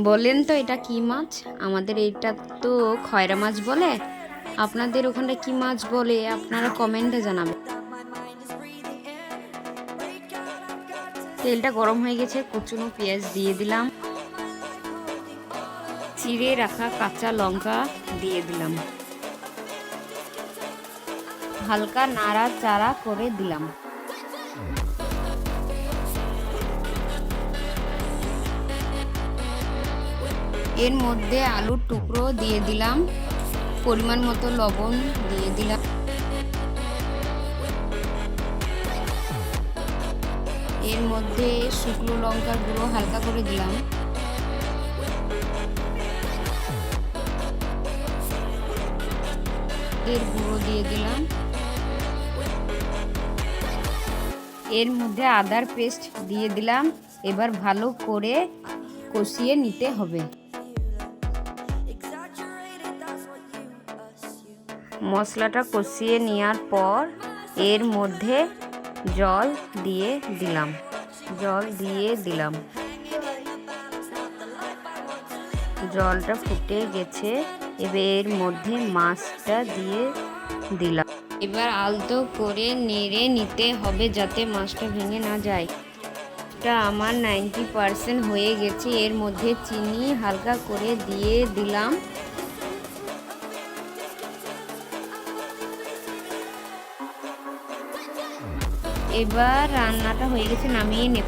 বলেন তো, এটা কি মাছ? আমাদের এটা তো খয়রা মাছ বলে। আপনাদের ওখানে কি মাছ বলে, আপনারা কমেন্টে জানাবেন। তেলটা গরম হয়ে গেছে, কুচুনো পেঁয়াজ দিয়ে দিলাম। চিড়ে রাখা কাঁচা লঙ্কা দিয়ে দিলাম। হালকা নাড়া চাড়া করে দিলাম। এর মধ্যে আলুর টুকরো দিয়ে দিলাম, পরিমাণ মতো লবণ দিয়ে দিলাম। এর মধ্যে শুকনো লঙ্কার গুঁড়ো হালকা করে দিলাম। এর গুঁড়ো দিয়ে দিলাম। এর মধ্যে আদার পেস্ট দিয়ে দিলাম। এবার ভালো করে কষিয়ে নিতে হবে। মশলাটা কষিয়ে নেওয়ার পর এর মধ্যে জল দিয়ে দিলাম। জল দিয়ে দিলাম। জলটা ফুটে গেছে। এবার এর মধ্যে মাছটা দিয়ে দিলাম। এবার আলতো করে নেড়ে নিতে হবে যাতে মাছটা ভেঙে না যায়। এটা আমার নাইনটি পারসেন্ট হয়ে গেছে। এর মধ্যে চিনি হালকা করে দিয়ে দিলাম। এবার রান্নাটা হয়ে গেছে নামিয়ে নেব।